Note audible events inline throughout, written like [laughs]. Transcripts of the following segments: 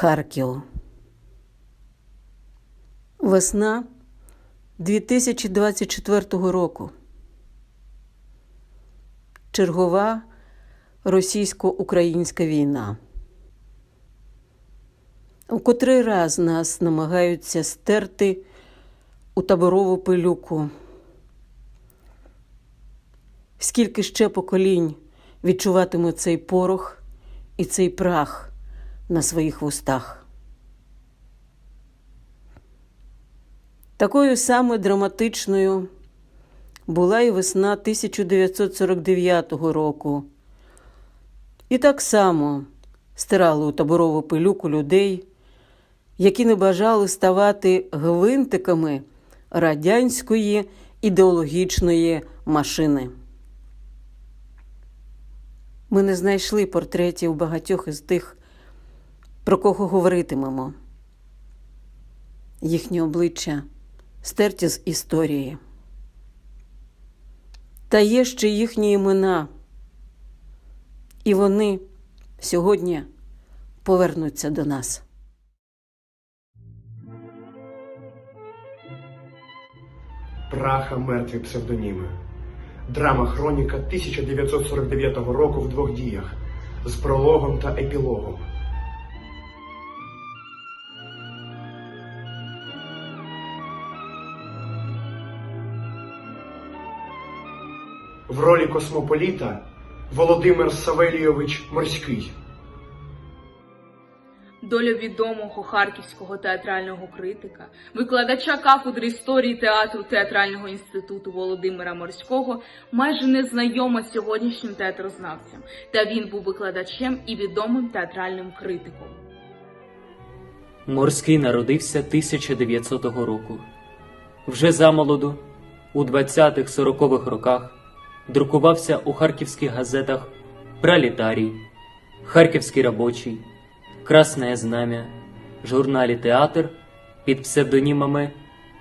Харків. Весна 2024 року. Чергова російсько-українська війна. У котрий раз нас намагаються стерти у таборову пилюку. Скільки ще поколінь відчуватиме цей порох і цей прах на своїх вустах. Такою саме драматичною була і весна 1949 року. І так само стирали у таборову пилюку людей, які не бажали ставати гвинтиками радянської ідеологічної машини. Ми не знайшли портретів багатьох із тих, про кого говоритимемо. Їхні обличчя стерті з історії. Та є ще їхні імена, і вони сьогодні повернуться до нас. Праха мертві псевдоніми. Драма Хроніка 1949 року в двох діях з прологом та епілогом. В ролі космополіта Володимир Савелійович Морський. Доля відомого харківського театрального критика, викладача кафедри історії театру театрального інституту Володимира Морського, майже незнайома сьогоднішнім театрознавцям, та він був викладачем і відомим театральним критиком. Морський народився 1900 року. Вже замолоду, у 20-40-х роках, друкувався у харківських газетах Пролетарій, Харківський робочий, Красне Знам'я, журналі Театр під псевдонімами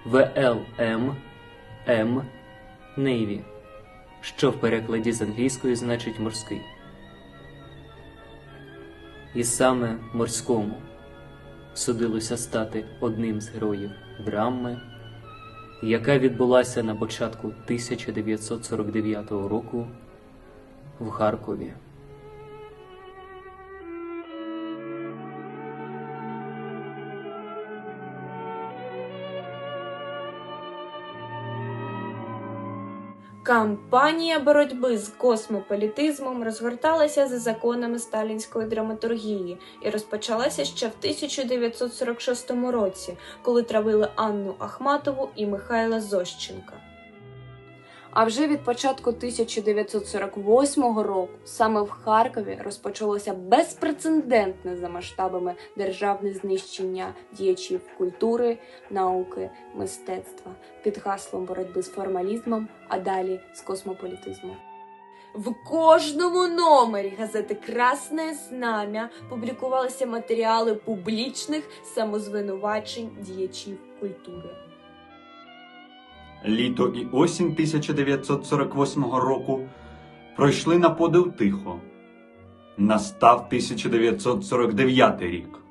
ВЛМ, М, Нейві, що в перекладі з англійської значить морський. І саме морському судилося стати одним з героїв драми, яка відбулася на початку 1949 року в Харкові. Кампанія боротьби з космополітизмом розгорталася за законами сталінської драматургії і розпочалася ще в 1946 році, коли травили Анну Ахматову і Михайла Зощенка. А вже від початку 1948 року саме в Харкові розпочалося безпрецедентне за масштабами державне знищення діячів культури, науки, мистецтва під гаслом боротьби з формалізмом, а далі з космополітизмом. В кожному номері газети Красне Знам'я публікувалися матеріали публічних самозвинувачень діячів культури. Літо і осінь 1948 року пройшли на подив тихо. Настав 1949 рік.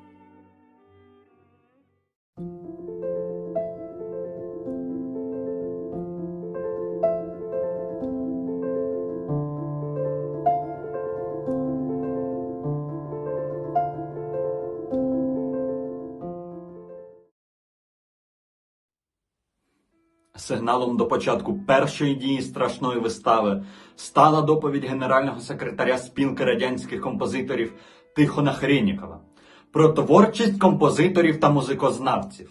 Сигналом до початку першої дії страшної вистави стала доповідь генерального секретаря спілки радянських композиторів Тихона Хренікова про творчість композиторів та музикознавців,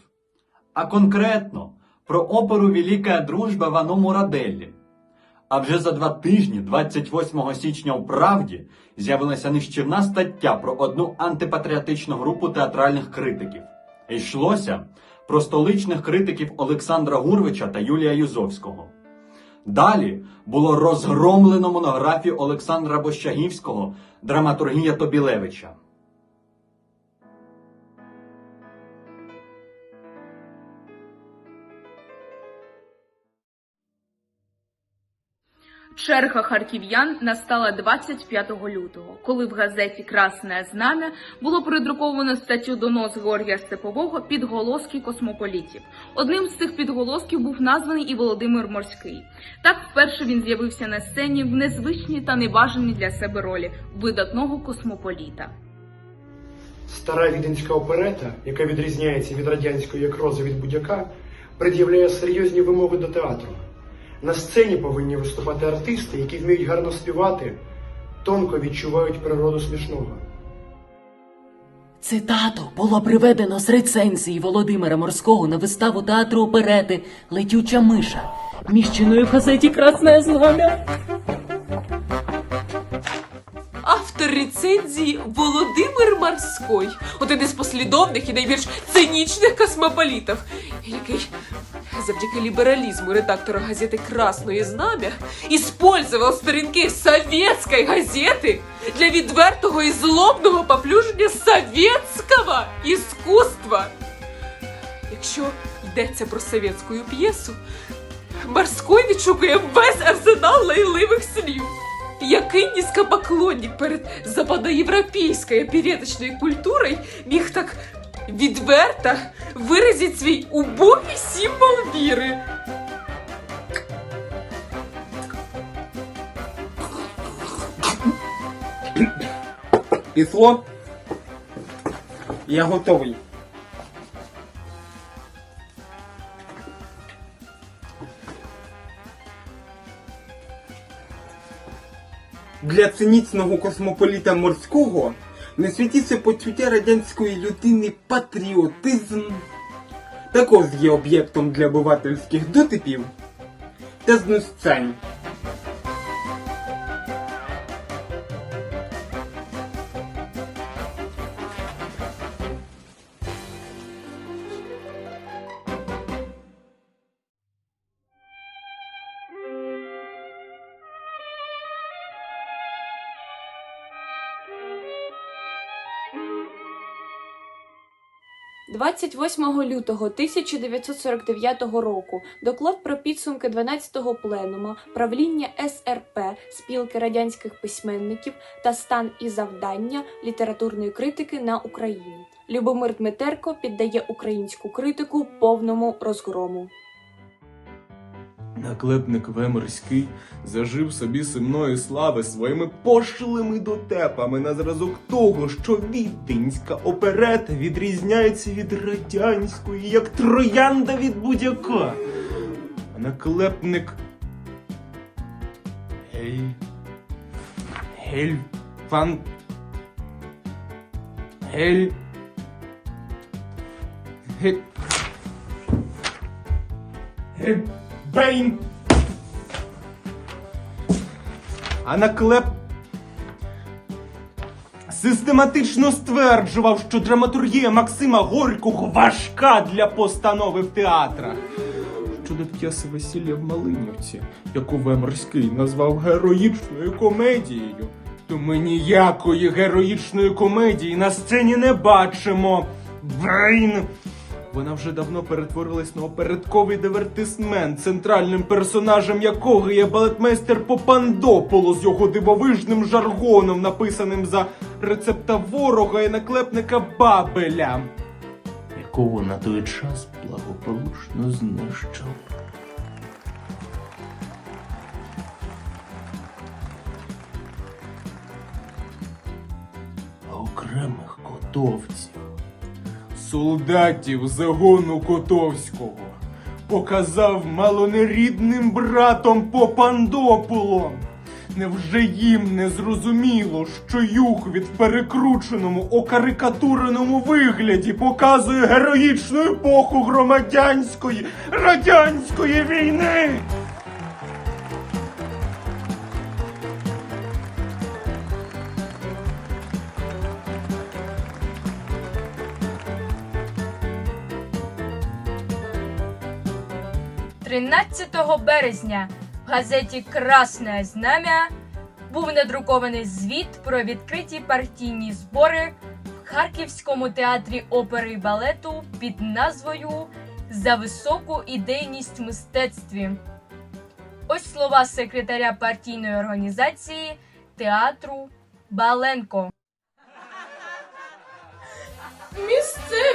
а конкретно про оперу Велика дружба Вано Мураделлі. А вже за два тижні, 28 січня у Правді, з'явилася нищівна стаття про одну антипатріотичну групу театральних критиків. Йшлося про столичних критиків Олександра Гурвича та Юлія Юзовського. Далі було розгромлено монографію Олександра Бощагівського Драматургія Тобілевича. Черга харків'ян настала 25 лютого, коли в газеті Красне знам'я було передруковано статтю донос Георгія Степового підголоски космополітів. Одним з цих підголосків був названий і Володимир Морський. Так вперше він з'явився на сцені в незвичній та небажаній для себе ролі видатного космополіта. Стара віденська оперета, яка відрізняється від радянської як роза від будь-яка, пред'являє серйозні вимоги до театру. На сцені повинні виступати артисти, які вміють гарно співати, тонко відчувають природу смішного. Цитату було приведено з рецензії Володимира Морського на виставу театру оперети Летюча миша, міщеної в газеті Красне знам'я. Автор рецензії Володимир Морской, один із послідовних і найбільш цинічних космополітів, який завдяки лібералізму редактора газети Красної Знам'я іспользував сторінки совєтської газети для відвертого і злобного поплюження совєтського іскусства. Якщо йдеться про совєтську п'єсу, Морской відшукує весь арсенал лайливих слів. Який низькопоклонник перед западноєвропейською опереточною культурою міг так відверто виразити свій убогий символ віри? Пішло? Я готовий. Для цинічного космополіта морського не світиться почуття радянської людини патріотизм. Також є об'єктом для обивательських дотипів та знущань. – 28 лютого 1949 року доклад про підсумки 12-го пленума правління СРП спілки радянських письменників та стан і завдання літературної критики на Україні. Любомир Дмитерко піддає українську критику повному розгрому. Наклепник Веморський зажив собі сумної слави своїми пошлими дотепами на зразок того, що віденська оперета відрізняється від радянської, як троянда від будь-яка. А наклепник. Гель. Гель. Фан. Гель. Гель. Гель. Бейн. А наклеп систематично стверджував, що драматургія Максима Горького важка для постанови в театрах. Щодо п'єси Весілля в Малинівці, яку Веморський назвав героїчною комедією, то ми ніякої героїчної комедії на сцені не бачимо. Бейн! Вона вже давно перетворилась на опередковий дивертисмент, центральним персонажем якого є балетмейстер Попандополо з його дивовижним жаргоном, написаним за рецепта ворога і наклепника Бабеля, якого на той час благополучно знищив. А окремих котовців солдатів загону Котовського показав малонерідним братом Попандополом. Невже їм не зрозуміло, що юг від перекрученому окарикатуреному вигляді показує героїчну епоху громадянської радянської війни? – 13 березня в газеті Красне Знам'я був надрукований звіт про відкриті партійні збори в Харківському театрі опери і балету під назвою За високу ідейність мистецтві. Ось слова секретаря партійної організації театру Баленко. Місцеві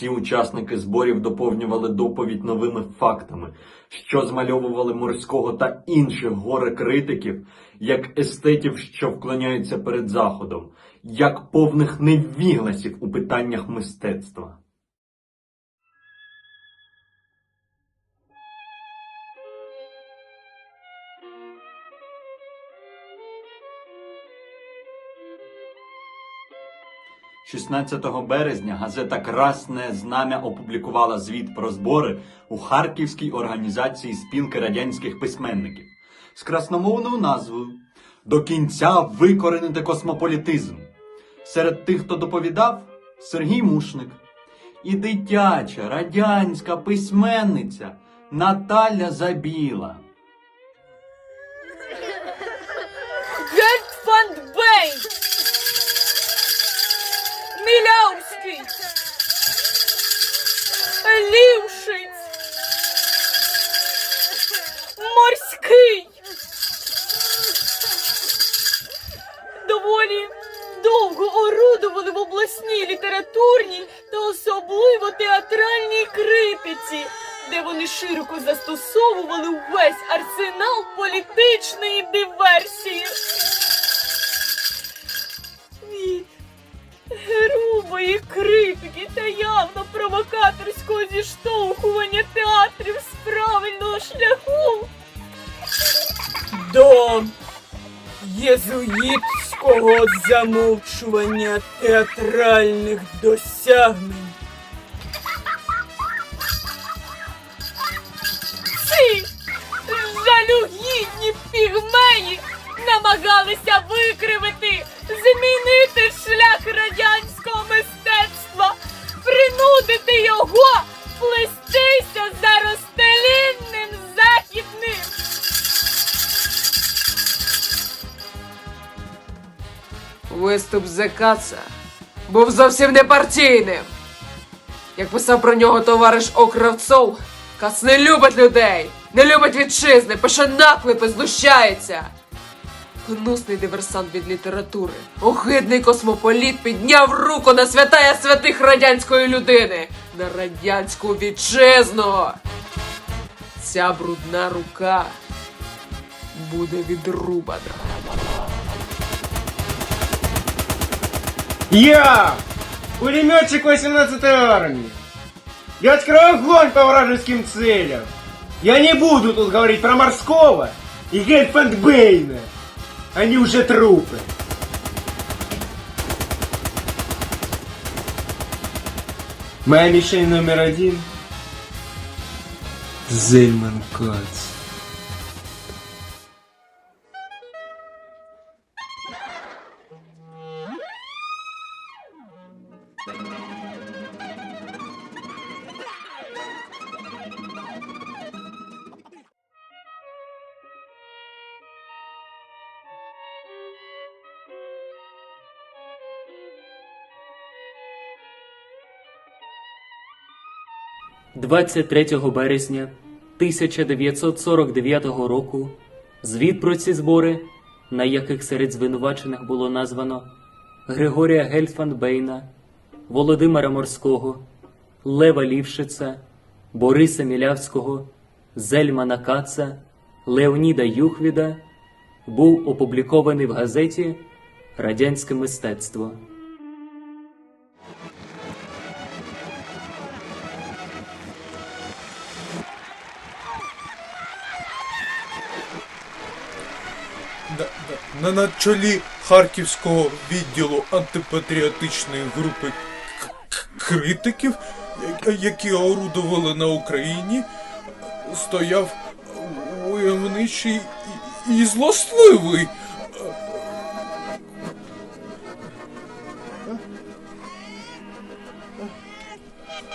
Усі учасники зборів доповнювали доповідь новими фактами, що змальовували морського та інших горе-критиків як естетів, що вклоняються перед заходом, як повних невігласів у питаннях мистецтва. – 16 березня газета Красне Знам'я опублікувала звіт про збори у Харківській організації спілки радянських письменників з красномовною назвою До кінця викоренити космополітизм. Серед тих, хто доповідав, Сергій Мушник і дитяча радянська письменниця Наталя Забіла. Літературній та особливо театральній критиці, де вони широко застосовували увесь арсенал політичної диверсії. Від грубої критики та явно провокаторського зіштовхування театрів з правильного шляху. До єзуїтського замовчування театральних досягнень. Ці жалюгідні пігмеї намагалися викривити, змінити шлях радянського мистецтва, принудити його плестися за розстелінним західним. Виступ Зекаца був зовсім не партійним. Як писав про нього товариш Окравцов, Кац не любить людей, не любить вітчизни, пише наклепи, знущається. Гнусний диверсант від літератури, огидний космополіт підняв руку на святая святих радянської людини, на радянську вітчизну. Ця брудна рука буде відрубана. Я, пулеметчик 18-й армии. Я открою огонь по вражеским целям. Я не буду тут говорить про морского и Гельфандбейна. Они уже трупы. Моя мишень номер один. Зельман Кац. – 23 березня 1949 року звіт про ці збори, на яких серед звинувачених було названо Григорія Гельфанбейна, Володимира Морського, Лева Лівшица, Бориса Мілявського, Зельмана Каца, Леоніда Юхвіда був опублікований в газеті Радянське мистецтво. На, чолі Харківського відділу антипатріотичної групи критиків, які орудували на Україні, стояв войовничий і, злосливий.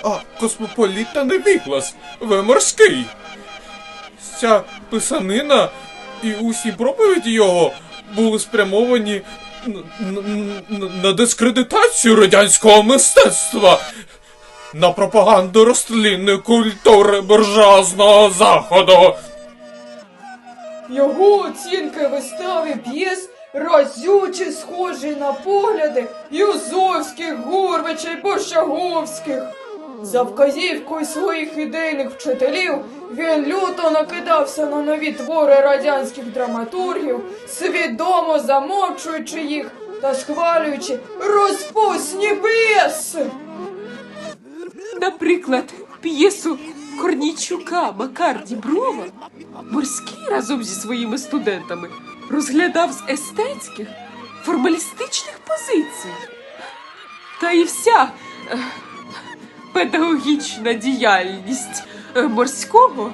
А, космополіта не віглас, ви морський. Ця писанина і усі проповіді його були спрямовані на дискредитацію радянського мистецтва, на пропаганду розтлінної культури буржуазного заходу. Його оцінки вистави п'єс разюче схожі на погляди Юзовських, й Борщаговських. За вказівкою своїх ідейних вчителів він люто накидався на нові твори радянських драматургів, свідомо замовчуючи їх та схвалюючи розпусні п'єси. Наприклад, п'єсу Корнійчука Макар Діброва морський разом зі своїми студентами розглядав з естетських, формалістичних позицій. Та і вся е, педагогічна діяльність е, морського,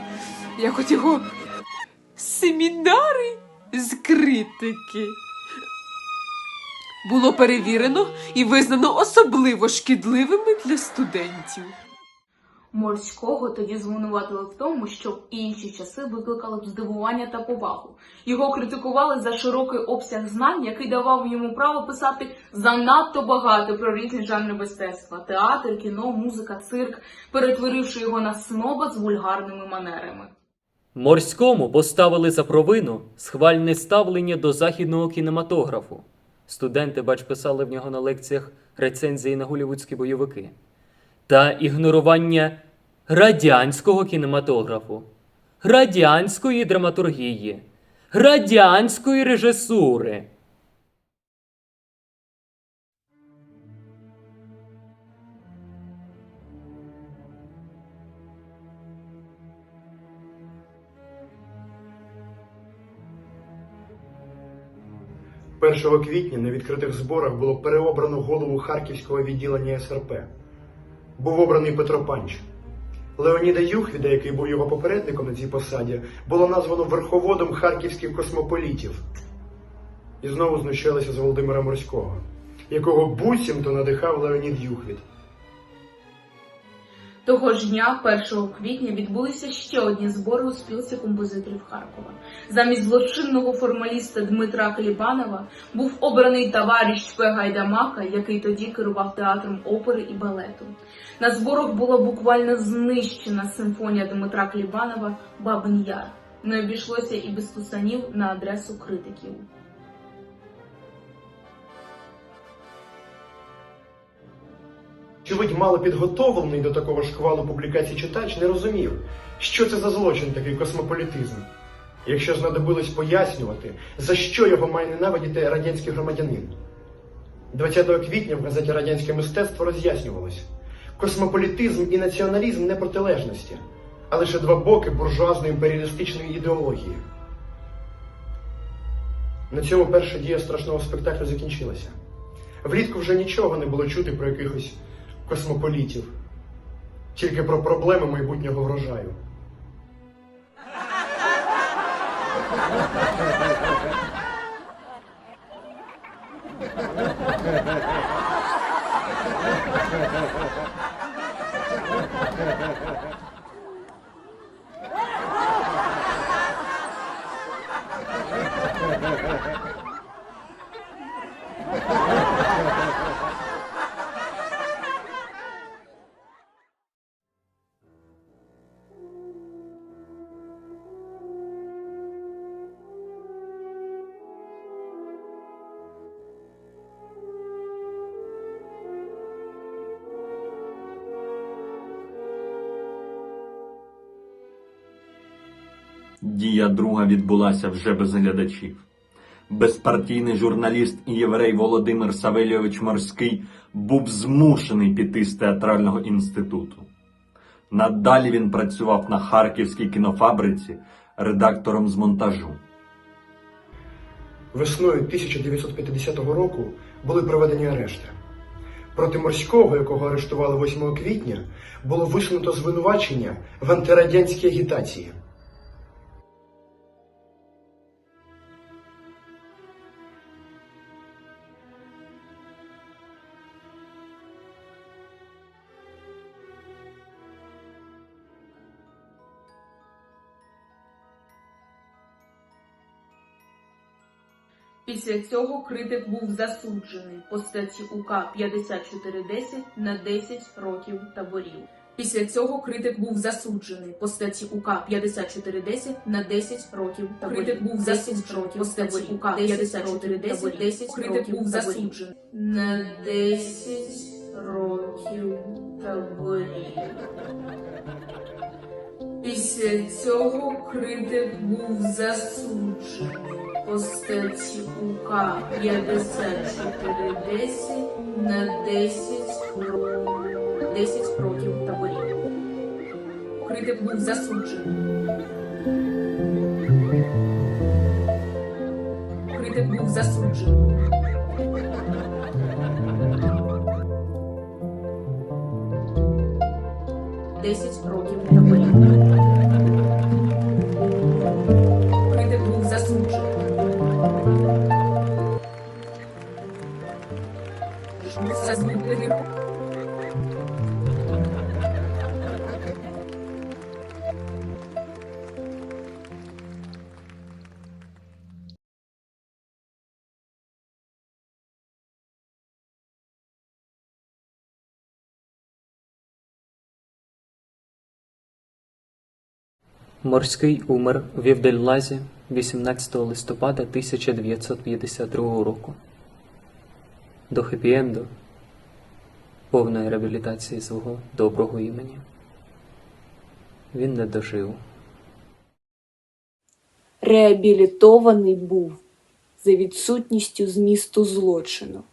як от його семінари з критики. Було перевірено і визнано особливо шкідливими для студентів. Морського тоді звинуватили в тому, що в інші часи викликало б здивування та повагу. Його критикували за широкий обсяг знань, який давав йому право писати занадто багато про різні жанри мистецтва: театр, кіно, музика, цирк, перетворивши його на сноба з вульгарними манерами. Морському поставили за провину схвальне ставлення до західного кінематографу. Студенти, бач, писали в нього на лекціях рецензії на голівудські бойовики. Та ігнорування радянського кінематографу, радянської драматургії, радянської режисури. – 1 квітня на відкритих зборах було переобрано голову Харківського відділення СРП. Був обраний Петро Панч. Леоніда Юхвіда, який був його попередником на цій посаді, було названо верховодом харківських космополітів. І знову знущалися з Володимира Морського, якого буцімто надихав Леонід Юхвід. Того ж дня, 1 квітня, відбулися ще одні збори у спілці композиторів Харкова. Замість злочинного формаліста Дмитра Клібанова був обраний товариш П. Гайдамака, який тоді керував театром опери і балету. На зборах була буквально знищена симфонія Дмитра Клібанова Бабин Яр. Не обійшлося і без тусанів на адресу критиків. Очевидь, мало підготовлений до такого шквалу публікацій читач не розумів, що це за злочин такий космополітизм. Якщо знадобилось пояснювати, за що його має ненавидіти радянський громадянин. 20 квітня в газеті Радянське мистецтво роз'яснювалось: космополітизм і націоналізм не протилежності, а лише два боки буржуазної імперіалістичної ідеології. На цьому перша дія страшного спектаклю закінчилася. Влітку вже нічого не було чути про якихось космополітів, тільки про проблеми майбутнього врожаю. [laughs] Дія друга відбулася вже без глядачів. Безпартійний журналіст і єврей Володимир Савельович Морський був змушений піти з театрального інституту. Надалі він працював на Харківській кінофабриці редактором з монтажу. Весною 1950 року були проведені арешти. Проти морського, якого арештували 8 квітня, було висунуто звинувачення в антирадянській агітації. Після цього критик був засуджений по статті УК 5410 на 10 років таборів. Після цього критик був засуджений по статті УК 5410 на 10 років таборів. Критик був засуджений по статті УК 5410 10 критик був засуджений на 10 років таборів. Після цього критик був засуджений по статті УК 5410 на 10 років, 10 років таборів. Критик був засуджений. Критик був засуджений. Десять років таборів. Морський умер в Євдельлазі 18 листопада 1952 року. До хеппі-енду, повної реабілітації свого доброго імені. Він не дожив. Реабілітований був за відсутністю змісту злочину,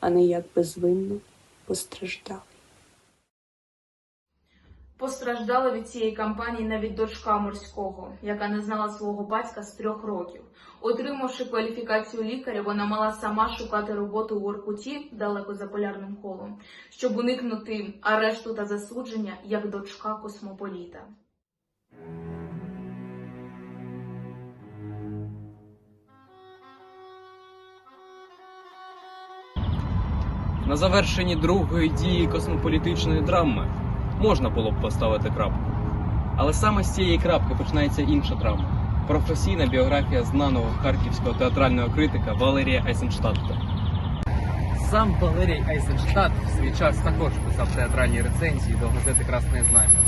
а не як безвинно постраждав. Постраждала від цієї кампанії навіть дочка морського, яка не знала свого батька з трьох років. Отримавши кваліфікацію лікаря, вона мала сама шукати роботу в Оркуті, далеко за полярним колом, щоб уникнути арешту та засудження як дочка космополіта. На завершенні другої дії космополітичної драми можна було б поставити крапку. Але саме з цієї крапки починається інша драма. Професійна біографія знаного харківського театрального критика Валерія Айсенштадта. Сам Валерій Айзенштадт в свій час також писав театральні рецензії до газети Красне Знам'я.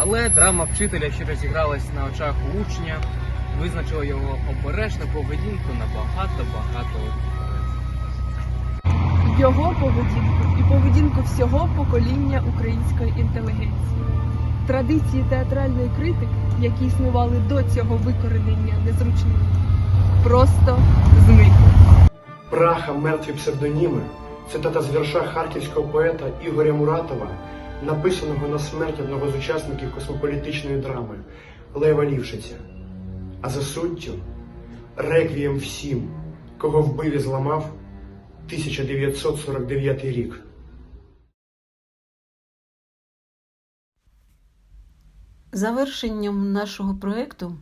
Але драма вчителя, що розігралась на очах у учня, визначила його обережну поведінку на багато-багато років. його поведінку і поведінку всього покоління української інтелігенції. Традиції театральної критики, які існували до цього викоренення незручних, просто зникли. Праха мертві псевдоніми цитата з вірша харківського поета Ігоря Муратова, написаного на смерть одного з учасників космополітичної драми Лева Лівшиця. А за суттю реквієм всім, кого вбив і зламав 1949 рік. Завершенням нашого проєкту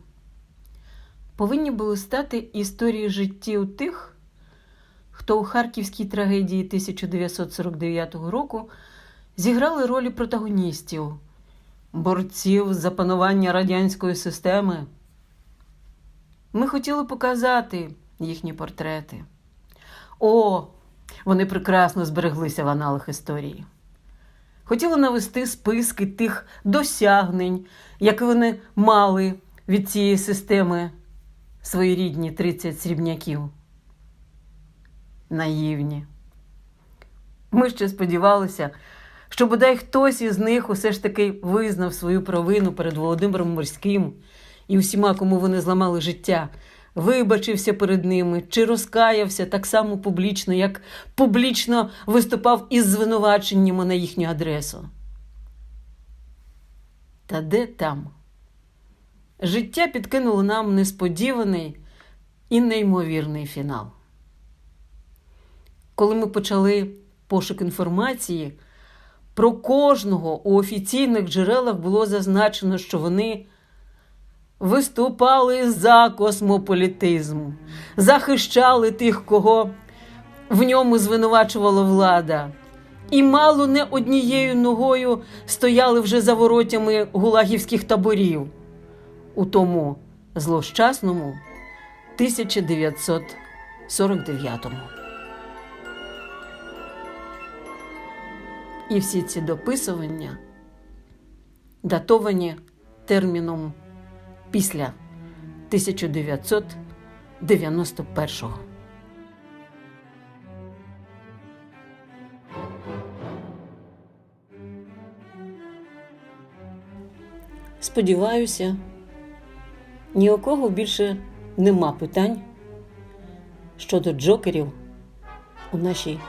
повинні були стати історії життів тих, хто у харківській трагедії 1949 року зіграли ролі протагоністів, борців за панування радянської системи. Ми хотіли показати їхні портрети. О, вони прекрасно збереглися в аналах історії. Хотіли навести списки тих досягнень, які вони мали від цієї системи свої рідні 30 срібняків. Наївні. Ми ще сподівалися, що бодай хтось із них усе ж таки визнав свою провину перед Володимиром Морським і усіма, кому вони зламали життя, вибачився перед ними чи розкаявся так само публічно, як публічно виступав із звинуваченнями на їхню адресу. Та де там? Життя підкинуло нам несподіваний і неймовірний фінал. Коли ми почали пошук інформації, про кожного у офіційних джерелах було зазначено, що вони виступали за космополітизм, захищали тих, кого в ньому звинувачувала влада. І мало не однією ногою стояли вже за воротями гулагівських таборів у тому злощасному 1949-му. І всі ці дописування датовані терміном після 1991-го. Сподіваюся, ні у кого більше нема питань щодо джокерів у нашій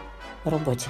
роботі.